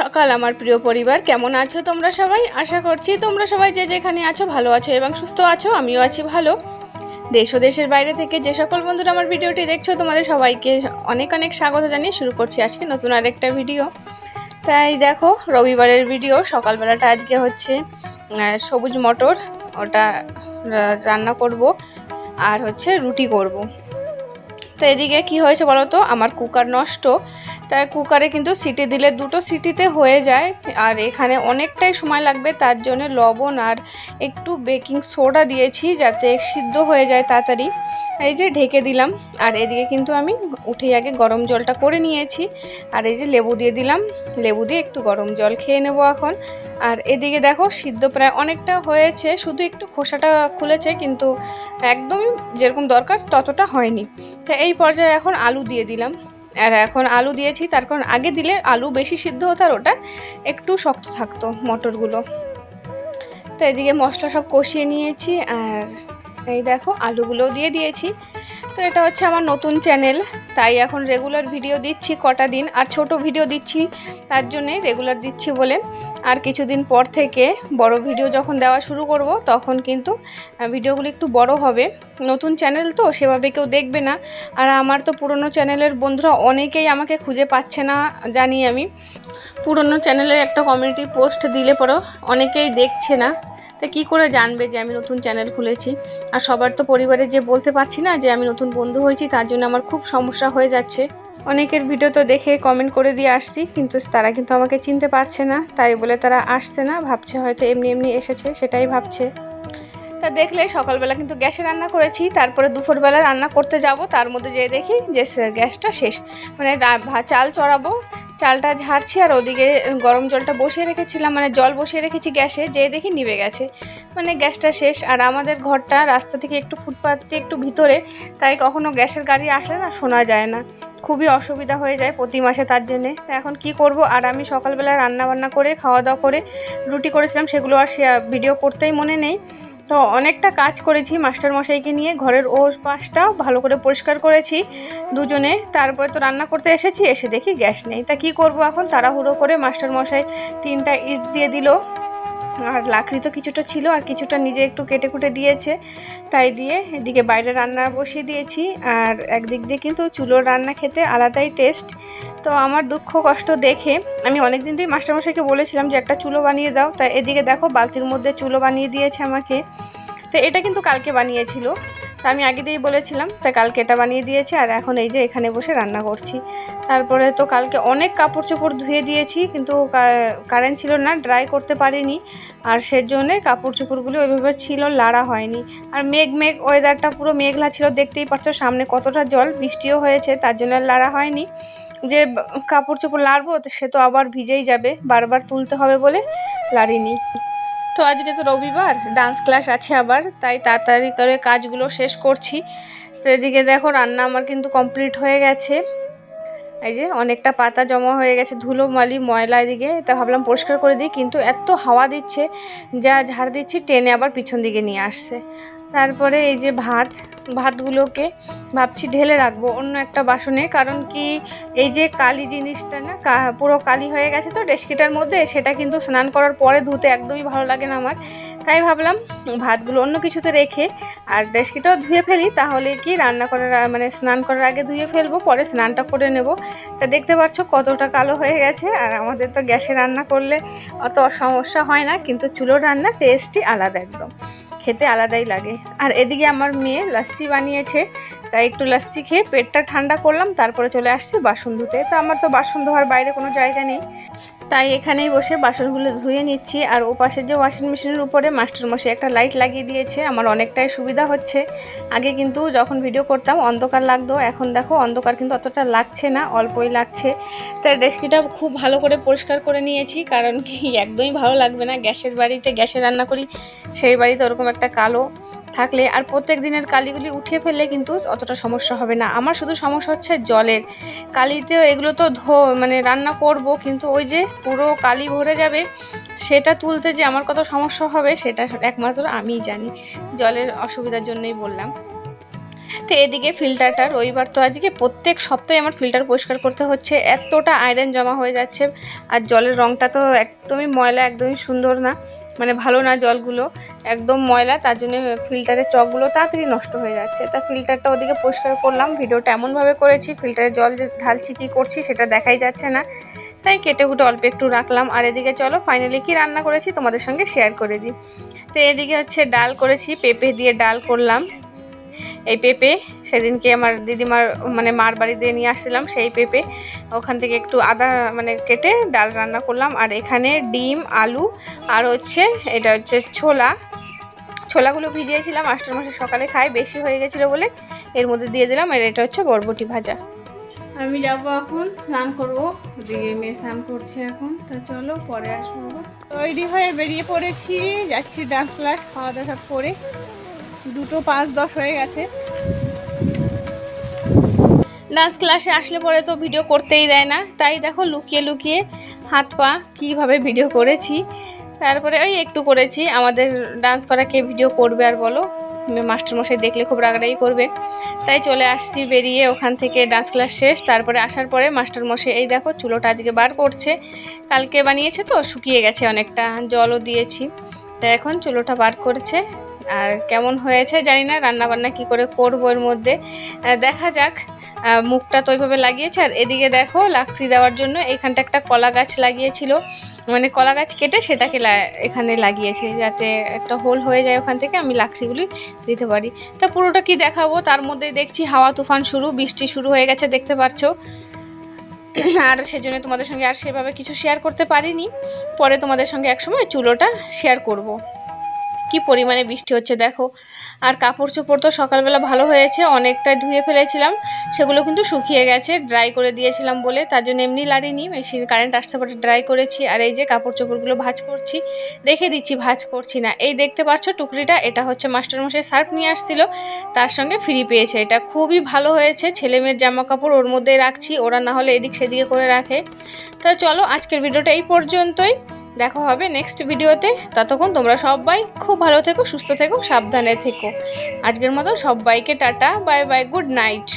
সকাল আমার প্রিয় পরিবার। কেমন আছো তোমরা সবাই? আশা করছি তোমরা সবাই যে যেখানে আছো ভালো আছো এবং সুস্থ আছো, আমিও আছি ভালো। দেশ ও দেশের বাইরে থেকে যে সকল বন্ধুরা আমার ভিডিওটি দেখছ, তোমাদের সবাইকে অনেক অনেক স্বাগত জানিয়ে শুরু করছি আজকে নতুন আরেকটা ভিডিও তাই দেখো, রবিবারের ভিডিও সকালবেলাটা আজকে হচ্ছে সবুজ মটর, ওটা রান্না করব আর হচ্ছে রুটি করব। তো এদিকে কি হয়েছে বলো তো আমার কুকার নষ্ট। তাই কুকারে কিন্তু সিটি দিলে দুটো সিটিতে হয়ে যায়। আর এখানে অনেকটাই সময় লাগবে, তার জন্য লবণ আর একটু বেকিং সোডা দিয়েছি যাতে সিদ্ধ হয়ে যায় তাড়াতাড়ি। এই যে ঢেকে দিলাম, আর এদিকে কিন্তু আমি উঠেই আগে গরম জলটা করে নিয়েছি। আর এই যে লেবু দিয়ে দিলাম, লেবু দিয়ে একটু গরম জল খেয়ে নেব এখন। আর এদিকে দেখো সিদ্ধ প্রায় অনেকটা হয়েছে, শুধু একটু খোসাটা খুলেছে কিন্তু একদমই যেরকম দরকার ততটা হয়নি। তো এই পর্যায়ে এখন আলু দিয়ে দিলাম। আর এখন আলু দিয়েছি তার কারণ আগে দিলে আলু বেশি সিদ্ধ হতো আর ওটা একটু শক্ত থাকতো মটরগুলো। তো এদিকে মশলা সব কষিয়ে নিয়েছি আর এই দেখো আলুগুলোও দিয়ে দিয়েছি। তো এটা হচ্ছে আমার নতুন চ্যানেল, তাই এখন রেগুলার ভিডিও দিচ্ছি কটা দিন। আর ছোট ভিডিও দিচ্ছি, তার জন্যে রেগুলার দিচ্ছি বলে আর কিছুদিন পর থেকে বড় ভিডিও যখন দেওয়া শুরু করব, তখন কিন্তু ভিডিওগুলো একটু বড় হবে। নতুন চ্যানেল তো, সেভাবে কেউ দেখবে না। আর আমার তো পুরনো চ্যানেলের বন্ধুরা অনেকেই আমাকে খুঁজে পাচ্ছে না, জানি আমি। পুরনো চ্যানেলের একটা কমিউনিটি পোস্ট দিলে পরেও অনেকেই দেখছে না। তা কী করে জানবে যে আমি নতুন চ্যানেল খুলেছি? আর সবার তো পরিবারে যে বলতে পারছি না যে আমি নতুন বন্ধু হয়েছি, তার জন্য আমার খুব সমস্যা হয়ে যাচ্ছে। অনেকের ভিডিও তো দেখে কমেন্ট করে দিয়ে আসছি, কিন্তু তারা কিন্তু আমাকে চিনতে পারছে না, তাই বলে তারা আসছে না, ভাবছে হয়তো এমনি এমনি এসেছে, সেটাই ভাবছে। তা দেখলে সকালবেলা কিন্তু গ্যাসে রান্না করেছি, তারপরে দুপুরবেলা রান্না করতে যাব, তার মধ্যে যেয়ে দেখি যে গ্যাসটা শেষ। মানে চাল চড়াবো চালটা ঝাড়ছি আর ওদিকে গরম জলটা বসিয়ে রেখেছিলাম মানে জল বসিয়ে রেখেছি গ্যাসে, যেয়ে দেখি নিভে গেছে। মানে গ্যাসটা শেষ, আর আমাদের ঘরটা রাস্তা থেকে একটু ফুটপাথ দিয়ে একটু ভিতরে, তাই কখনো গ্যাসের গাড়ি আসলে না, শোনা যায় না। খুবই অসুবিধা হয়ে যায় প্রতি মাসে তার জন্যে। তা এখন কি করব, আর আমি সকালবেলা রান্না বান্না করে খাওয়া দাওয়া করে রুটি করেছিলাম, সেগুলো আর ভিডিও করতেই মনে নেই। তো অনেকটা কাজ করেছি মাস্টারমশাইকে নিয়ে। ঘরের ও পাশটাও ভালো করে পরিষ্কার করেছি দুজনে। তারপরে তো রান্না করতে এসেছি, এসে দেখি গ্যাস নেই। তা কি করব এখন? তাড়াহুড়ো করে মাস্টারমশাই তিনটা ইট দিয়ে দিল। আর লাকড়ি তো কিছুটা ছিল আর কিছুটা নিজে একটু কেটে কুটে দিয়েছে, তাই দিয়ে এদিকে বাইরে রান্না বসিয়ে দিয়েছি আর একদিক দিয়ে কিন্তু চুলোর রান্না খেতে আলাদাই টেস্ট তো আমার দুঃখ কষ্ট দেখে আমি অনেক দিন দিয়ে মাস্টারমশাইকে বলেছিলাম যে একটা চুলো বানিয়ে দাও তাই এদিকে দেখো বালতির মধ্যে চুলো বানিয়ে দিয়েছে আমাকে। তো এটা কিন্তু কালকে বানিয়েছিল। তা আমি আগে দিয়েই বলেছিলাম তাই কালকে এটা বানিয়ে দিয়েছে আর এখন এই যে এখানে বসে রান্না করছি। তারপরে তো কালকে অনেক কাপড় চোপড় ধুয়ে দিয়েছি, কিন্তু কারেন্ট ছিল না ড্রাই করতে পারিনি। আর সের জন্যে কাপড় চোপড়গুলো ওইভাবে ছিল, লাড়া হয়নি। আর মেঘ মেঘ ওয়েদারটা পুরো মেঘলা ছিল, দেখতেই পাচ্ছ সামনে কতটা জল, বৃষ্টিও হয়েছে, তার জন্য লাড়া হয়নি। যে কাপড় চোপড় লাড়বো তো সে তো আবার ভিজেই যাবে, বারবার তুলতে হবে বলে লাড়িনি। তো আজকে তো রবিবার ডান্স ক্লাস আছে আবার, তাই তাড়াতাড়ি করে কাজগুলো শেষ করছি। তো এদিকে দেখো রান্না আমার কিন্তু কমপ্লিট হয়ে গেছে। এই যে অনেকটা পাতা জমা হয়ে গেছে, ধুলো, মালি, ময়লা এদিকে, তা ভাবলাম পরিষ্কার করে দিই, কিন্তু এত হাওয়া দিচ্ছে যা ঝাড় দিচ্ছি, টেনে আবার পিছন দিকে নিয়ে আসছে। তারপরে এই যে ভাত, ভাতগুলোকে ভাবছি ঢেলে রাখব অন্য একটা বাসনে, কারণ কি এই যে কালি জিনিসটা না পুরো কালি হয়ে গেছে তো, ডেস্কিটার মধ্যে, সেটা কিন্তু স্নান করার পরে ধুতে একদমই ভালো লাগে না আমার। তাই ভাবলাম ভাতগুলো অন্য কিছুতে রেখে আর ডেস্কিটাও ধুয়ে ফেলি, তাহলে কি রান্না করার মানে স্নান করার আগে ধুয়ে ফেলব, পরে স্নানটা করে নেব। তা দেখতে পাচ্ছ কতটা কালো হয়ে গেছে, আর আমাদের তো গ্যাসে রান্না করলে অত সমস্যা হয় না, কিন্তু চুলোর রান্না টেস্টই আলাদা একদম, খেতে আলাদাই লাগে। আর এদিকে আমার মেয়ে লাস্সি বানিয়েছে, তাই একটু লাস্সি খেয়ে পেটটা ঠান্ডা করলাম, তারপরে চলে আসছি বাসন ধুতে। তো আমার তো বাসন ধোয়ার বাইরে কোনো জায়গা নেই। তাই এখানেই বসে বাসনগুলো ধুয়ে নিচ্ছি। আর ও পাশের যে ওয়াশিং মেশিনের উপরে মাস্টারমশাই একটা লাইট লাগিয়ে দিয়েছে। আমার অনেকটাই সুবিধা হচ্ছে। আগে কিন্তু যখন ভিডিও করতাম অন্ধকার লাগতো, এখন দেখো অন্ধকার কিন্তু অতটা লাগছে না, অল্পই লাগছে। তাই ডেস্কিটা খুব ভালো করে পরিষ্কার করে নিয়েছি, কারণ কি একদমই ভালো লাগবে না। গ্যাসের বাড়িতে গ্যাসে রান্না করি, সেই বাড়িতে ওরকম একটা কালো থাকলে আর প্রত্যেক দিনের কালিগুলি উঠিয়ে ফেললে কিন্তু অতটা সমস্যা হবে না। আমার শুধু সমস্যা হচ্ছে জলের। কালিতেও এগুলো তো ধো মানে রান্না করব, কিন্তু ওই যে পুরো কালি ভরে যাবে, সেটা তুলতে যে আমার কত সমস্যা হবে, সেটা একমাত্র আমিই জানি। জলের অসুবিধার জন্যই বললাম। তো এদিকে ফিল্টারটা, রবিবার তো আজকে প্রত্যেক সপ্তাহে আমার ফিল্টার পরিষ্কার করতে হচ্ছে, এতটা আয়রন জমা হয়ে যাচ্ছে, আর জলের রঙটা তো একদমই ময়লা, একদমই সুন্দর না। মানে ভালো না জলগুলো, একদম ময়লা, তার জন্য ফিল্টারের চকগুলো তাড়াতাড়ি নষ্ট হয়ে যাচ্ছে। তা ফিল্টারটা ওদিকে পরিষ্কার করলাম, ভিডিওটা এমনভাবে করেছি ফিল্টারে জল যে ঢালছি কী করছি সেটা দেখাই যাচ্ছে না। তাই কেটে কুটে অল্প একটু রাখলাম, আর এদিকে চলো ফাইনালি কি রান্না করেছি তোমাদের সঙ্গে শেয়ার করে দিই। তো এদিকে হচ্ছে ডাল করেছি, পেঁপে দিয়ে ডাল করলাম। এই পেঁপে। সেদিনকে আমার দিদিমার মানে মার বাড়ি দিয়ে নিয়ে আসছিলাম সেই পেঁপে। ওখান থেকে একটু আদা মানে কেটে ডাল রান্না করলাম। আর এখানে ডিম, আলু, আর হচ্ছে এটা হচ্ছে ছোলা। ছোলাগুলো ভিজিয়েছিলাম, আষ্টার মাসে সকালে খাই, বেশি হয়ে গেছিল বলে এর মধ্যে দিয়ে দিলাম। আর এটা হচ্ছে বরবটি ভাজা। আমি যাব এখন, স্নান করব। ওদিকে মেয়ে স্নান করছে এখন। তা চলো, পরে আসব তৈরি হয়ে বেরিয়ে পড়েছি। যাচ্ছি ডান্স ক্লাস খাওয়া দাওয়া করে। দুটো পাঁচ দশ হয়ে গেছে। ডান্স ক্লাসে আসলে পরে তো ভিডিও করতেই দেয় না। তাই দেখো লুকিয়ে লুকিয়ে হাত পা কীভাবে ভিডিও করেছি। তারপরে ওই একটু করেছি। আমাদের ডান্স করা কে ভিডিও করবে আর বলো? মাস্টারমশাই দেখলে খুব রাগারাগি করবে। তাই চলে আসছি বেরিয়ে ওখান থেকে ডান্স ক্লাস শেষ। তারপরে আসার পরে মাস্টারমশাই, এই দেখো চুলোটা আজকে বার করছে। কালকে বানিয়েছে তো, শুকিয়ে গেছে অনেকটা। জলও দিয়েছি। তা এখন চুলোটা বার করছে। আর কেমন হয়েছে জানি না রান্না বান্না কি করে করব এর মধ্যে। দেখা যাক মুখটা তো ওইভাবে লাগিয়েছে। আর এদিকে দেখো, লাকড়ি দেওয়ার জন্য এখানটা একটা কলা গাছ লাগিয়েছিল। মানে কলা গাছ কেটে সেটাকে এখানে লাগিয়েছে, যাতে একটা হোল হয়ে যায় ওখান থেকে, আমি লাকড়িগুলি দিতে পারি। তা পুরোটা কি দেখাবো? তার মধ্যে দেখছি হাওয়া তুফান শুরু, বৃষ্টি শুরু হয়ে গেছে, দেখতে পাচ্ছো আর সেজন্য তোমাদের সঙ্গে আর সেভাবে কিছু শেয়ার করতে পারিনি। পরে তোমাদের সঙ্গে একসময় চুলোটা শেয়ার করব। কি পরিমাণে বৃষ্টি হচ্ছে দেখো। আর কাপড় চোপড় তো সকালবেলা ভালো হয়েছে অনেকটা ধুয়ে ফেলেছিলাম। সেগুলো কিন্তু শুকিয়ে গেছে ড্রাই করে দিয়েছিলাম বলে। তার জন্য এমনি লাড়িনি মেশিন কারেন্ট আসতে পারে ড্রাই করেছি। আর এই যে কাপড় চোপড়গুলো ভাজ করছি, রেখে দিচ্ছি, ভাঁজ করছি না। এই দেখতে পাচ্ছ টুকরিটা, এটা হচ্ছে মাস্টারমশাই সার্ফ নিয়ে আসছিল। তার সঙ্গে ফ্রি পেয়েছে। এটা খুবই ভালো হয়েছে ছেলে মেয়ের জামা কাপড় ওর মধ্যে রাখছি, ওরা না হলে এদিক সেদিকে করে রাখে। তো চলো আজকের ভিডিওটা এই পর্যন্তই। দেখা হবে নেক্সট ভিডিওতে ততক্ষণ তোমরা সবাই খুব ভালো থেকো, সুস্থ থেকো, সাবধানে থেকো। আজকের মতো সবাইকে tata bye bye good night